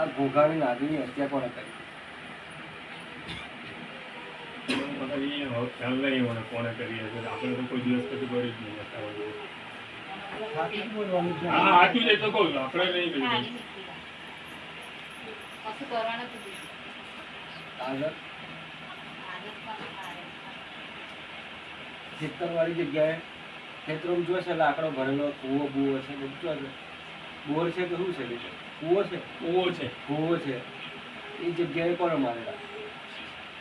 આ ઘોઘાની નાગીની હત્યા કોણે કરી? ખ્યાલ નહીં મને કોણે કરી હશે. આપણે તો કોઈ દિવસ કરી જ નહીં બતાવવા જેવું. સાચું જ બોલવાનું છે. હા સાચું તો કહું આપણે નહીં કરી જ ખેતરવાળી જગ્યાએ ખેતરો જોશે લાકડો ભરેલો કૂવો બુવો છે બધું જોશે. બોર છે કે શું છે બીજું કૂવો છે. ઓવો છે. કૂવો છે. એ જગ્યાએ કોણે મારેલા?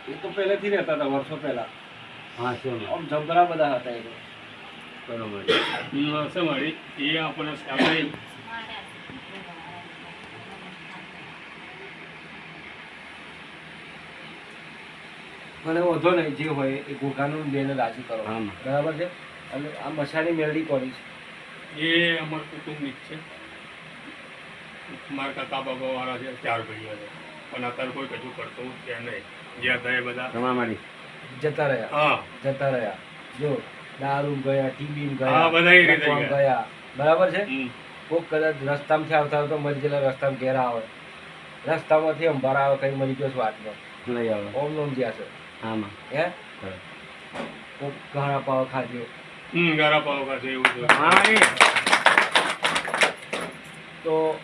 એ તો પહેલેથી રહેતા હતા વર્ષો પહેલા. હા છે આમ જબરા બધા હતા એ તો. બરોબર. હમ, મારી. એ આપણને ખ્યાલ મને વધો નહીં જે હોય એ ઘોઘાનું બેને રાજી કરો. બરાબર છે? અને આ મસાની મેળવી કોની છે? એ અમાર કુટુંબિક છે. મારા કાકા બાબા વાળા છે ચાર ભાઈઓ છે. પણ અત્યારે કોઈ કશું કરતું છે નહીં. જ્યાં થાય બધા તમારા મારી. જતા રહ્યા. હા. જતા રહ્યા. જો દારૂ ગયા ટીબી હા, ગયા બધા રીતે ગયા. ગયા. બરાબર છે? કોક કદાચ રસ્તામાંથી આવતા તો મરી ગયેલા રસ્તામાં ઘેરા આવે. રસ્તામાંથી અંબારા આવે કઈ મરી ગયો વાત વાતમાં. લઈ આવે. ઓમ નોમ જ્યાં છે. આમાં હે. કોક ઘાણા પાવ ખાધ્યો હમ પાવ ખાશે એવું તો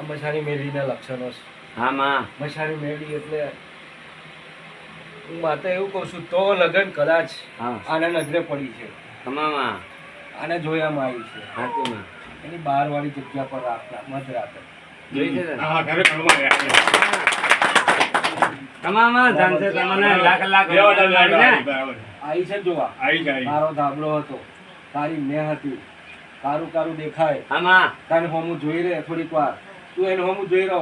આ મસાની મેળીના લક્ષણો છે. હા માં. મસાણી મેળી એટલે હું માતા એવું કહું છું તો લગન કદાચ હા. આના નજરે પડી છે. તમામાં આને જોયામાં આવી છે. સાચું માં. એની બહાર વાળી જગ્યા પર રાખતા મધરાતે જોઈ છે હા ઘરે ઘરમાં રહ્યા છે. તમામાં ધન તમને લાખ લાખ લેવા રૂપિયા જાય, મળી ને? બરાબર. આવી. છે જોવા? આવી જાય તારો ધાબળો હતો. તારી મેં હતી. કારું કારું દેખાય. આમાં તારે હોમું જોઈ રહે થોડીક વાર. તું એને હમું જોઈ રહો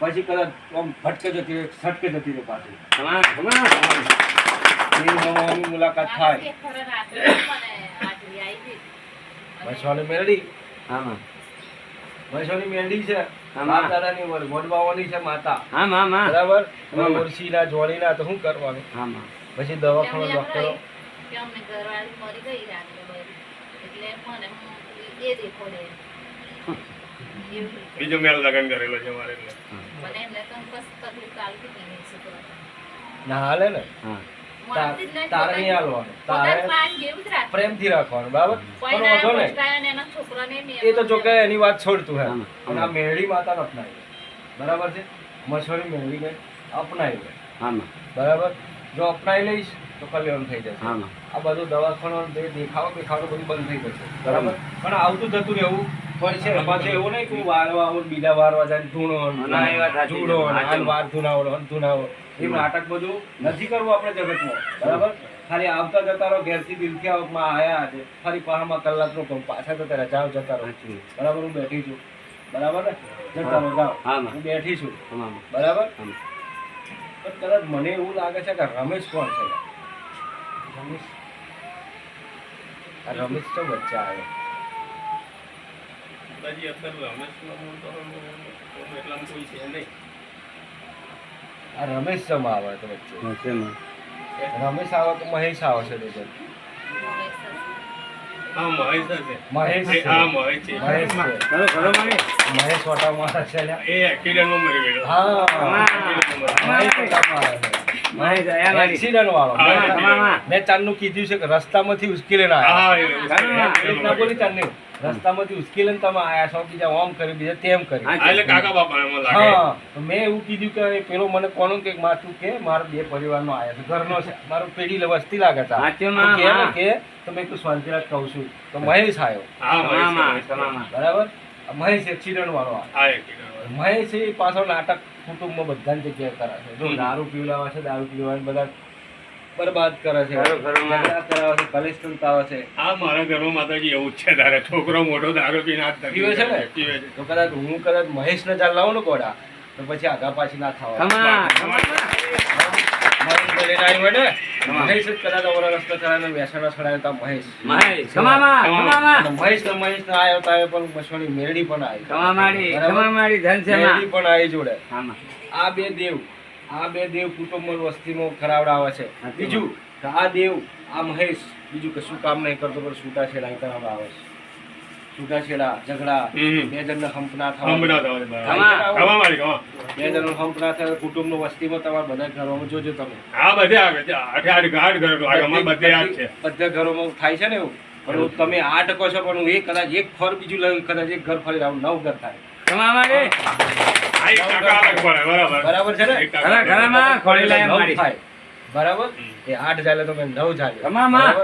પછી કદાચ આમ ભટકે જતી રહે છટકે જતી રહે પાછી. એની મુલાકાત થાય. આનાથી મેળડી હા મસવાની મેરડી છે? આમાં. બાપ દાદાની વડ છે માતા. આમ હા આમ બરાબર. ઓળશીના જોડીના તો શું કરવાનું? આમાં પછી દવાખાનો ડોક્ટરો. એટલે મને એ દેખો. બીજો મેલ લગન કરેલો છે મારે. ના હાલે ને. હા. હું તા- આવતી જ નહીં. તારે નહીં હાલવાનું. તારે માં જેવું જ રાખે. પ્રેમથી રાખવાનું બરાબર? પણ વાંધો ને એના છોકરાને મેં એ તો જો એની વાત છોડતું હે. પણ આ મેળી માતાને અપનાવી બરાબર છે? મસોરી મેળવીને અપનાવી લે. આમાં બરાબર? જો અપનાવી લઈશ તો કલ્યાણ થઈ જશે. આ બધું દવાખાનો દેખાવો દેખાવો બધું બંધ થઈ જશે. બરાબર? પણ આવતું જતું રહેવું પાછું એવું નહીં કે વારવા આવું બીજા વારવા જાય ધૂણો ના, એ વાત ધૂણો ને વાર ધૂણાવો ને ધૂણાવો એ નાટક બધું નથી કરવું આપણે જગતમાં. બરાબર? ખાલી આવતા જતા રહો ઘેરથી દિલથી આવકમાં આયા છે. ખાલી પાહામાં કલાકનું કહું પાછા જતા રહે જાઓ જતા રહો. બરાબર? હું બેઠી છું. બરાબર ને? જતા રહો જાઓ. હા, બેઠી છું. બરાબર. પણ કદાચ મને એવું લાગે છે કે રમેશ કોણ છે? રમેશ. રમેશ તો વચ્ચે આવ્યો હજી અત્યારે રમેશનો તો એટલામાં કોઈ છે નહીં. આ રમેશ જમ આવે તો વચ્ચે રમેશ આવે તો મહેશ મહેશ છે. મહેશ મહેશ ખરો મારી આવે છે. એ એક્સિડન્ટમાં મરી હા. આવે એક્સિડન્ટ વાળો. મેં- નું ચાંદનું કીધું છે કે રસ્તામાંથી એ રીતના બોલી ચાંદની. રસ્તામાંથી ઉશ્કેલીને તમે આયા છો બીજા ઓમ કરી બીજા તેમ કરી હા. હા, એટલે કાકા બાપા એમાં લાગે. હા મેં એવું કીધું કે પેલો મને કોનું કે માથું કે મારો બે પરિવારનો આયા છે ઘરનો છે. મારો પેઢી વસ્તી લાગે છે. કે શાંતિરાજ કહું છું. તો મહેશ આવ્યો મહેશ મહેશ બરાબર? મહેશ એક્સિડન્ટ વાળો મહેશ એ પાછો નાટક કુટુંબમાં બધાની જગ્યાએ કરે છે. જો દારૂ પીવડાવે છે દારૂ પીવડાવીને બધા બરબાદ કરે છે. ઝઘડા હા મારા ઘરમાં માતાજી એવું જ છે તારે. છોકરો મોટો દારૂ પીને હાથ પીવે છે ને? પીવે છે. તો કદાચ હું કદાચ મહેશને ચાલ લાવું ને ગોડા તો પછી આગા પાછી ના થવા. તમા તમામાં મહેશ આવ્યો ને મહેશ જ કદાચ અમારા રસ્તો ચડાવીને બેસણા ચડાવ્યો તો મહેશ. મહેશ તમામાં તમામાં અને મહેશ ને મહેશ ને આવ્યો તો પણ મસવાની મેરડી પણ આવી. મેરડી પણ આવી જોડે. આ બે દેવ આ બે દેવ કુટુંબ વસ્તીમાં ખરાવડાવે છે. બીજું કે આ દેવ આ મહેશ બીજું કશું કામ નહીં કરતો પણ છૂટા છેડા કરાવડા આવે છે. છૂટા છેડા ઝઘડા બે જણને હંપ ના. ખમા બે જણનો હંપ ના થાય કુટુંબનો વસ્તીમાં તમારા બધા ઘરોમાં જોજો તમે. હા બધે આવે છે. આઠે આઠ આઠ ઘર બધે આ છે. બધા ઘરોમાં થાય છે ને એવું? પણ તમે આઠ કહો છો પણ હું એક કદાચ એક ફર બીજું લઈ કદાચ એક ઘર ફરી આવું નવ ઘર થાય. ખમા બરાબર. બરાબર છે ને? ઘણા ઘણામાં ખોળી લાય મારી. બરાબર? એ આઠ ચાલે તો મેં નવ ચાલે તમામાં.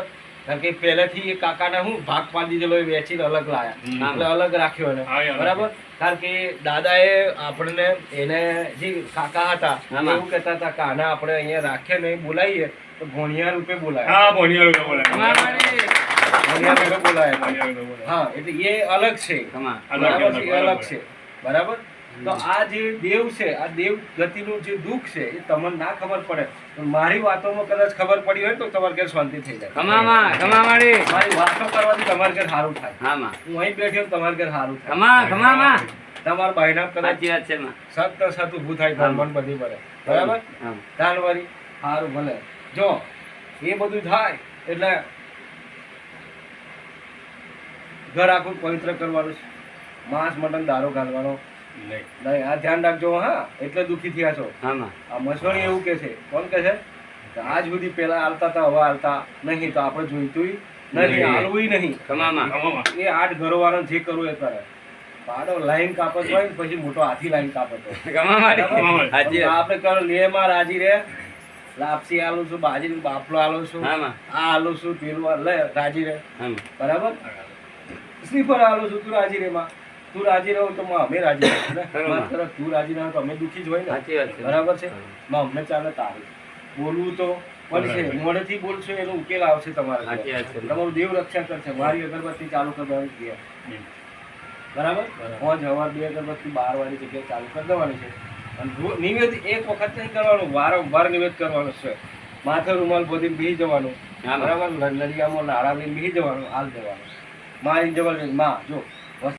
કારણ કે પહેલેથી એ કાકાને હું ભાગ પાડી દીધેલો વેચીને અલગ લાયા. એટલે અલગ રાખ્યો એને. હા, એ અલગ. બરાબર? કારણ કે દાદાએ આપણને એને જે કાકા હતા એવું કહેતા હતા કે આને આપણે અહીંયા રાખીએ ને બોલાવીએ તો ભોણિયા રૂપે બોલાય. હા ભોણિયા રૂપે બોલાય. ભણિયારું હા એટલે એ અલગ છે. અલગ છે. બરાબર. તો આ જે દેવ છે આ દેવ ગતિનું જે દુઃખ છે એ તમને ના ખબર પડે. મારી વાતોમાં કદાચ ખબર પડી હોય તો તમારે ઘેર શાંતિ થઈ જાય. મારી વાતો કરવાથી તમારે ઘેર સારું થાય. હું અહીં બેઠ્યો તમારે ઘેર સારું થાય. ખમા ખમામાં. તમારા કદાચ સાચી વાત છે સત સત ઊભું થાય ધર્મન બધી પડે બરાબર. દાનવારી સારું ભલે. જો એ બધું થાય એટલે ઘર આખું પવિત્ર કરવાનું છે. માંસ મટન દારૂ ઘાલવાનો નહીં. આ ધ્યાન રાખજો હા. એટલે દુઃખી થયા છો. હામાં આ મસવણી એવું કે છે. કોણ કે છે? આજ સુધી પેલા હાલતા હતા હવે હાલતા નહીં તો આપણે જોઈતું નથી. હાલવું નહીં. એ આઠ ઘરો જે કરવું એ કરે. પાડો લાઈન કાપત હોય પછી મોટો હાથી લાઈન કાપત હોય. આપણે કરો લેમાં રાજી રે લાપસી આલુ છું બાજી બાફલો આલો છું. આ આલું છું પેલું લે રાજી રે બરાબર? સ્લીપર આલો છું તું રાજી રે માં તું રાજી રહો તો અમે રાજી રહો તું રાજી રહો તો અમે દુઃખી જ હોય ને? બરાબર છે? માં અમને ચાલે તારે. બોલવું તો પણ છે બોલશો એનો ઉકેલ આવશે તમારે સાચી વાત છે. તમારું દેવ રક્ષા કરશે. મારી અગરબત્તી ચાલુ કરવાની છે. બરાબર? બરાબર. પાંચ હવાર બે અગરબત્તી બાર વાળી જગ્યાએ ચાલુ કરી દેવાની છે. અને નિવેદ એક વખત નહીં કરવાનું વારંવાર નિવેદ કરવાનો છે. માથે રૂમાલ બોધીને બેસી જવાનું. બરાબર? નળિયામાં નાળા લઈને જવાનું હાલ દેવાનું માં જવા માં જો.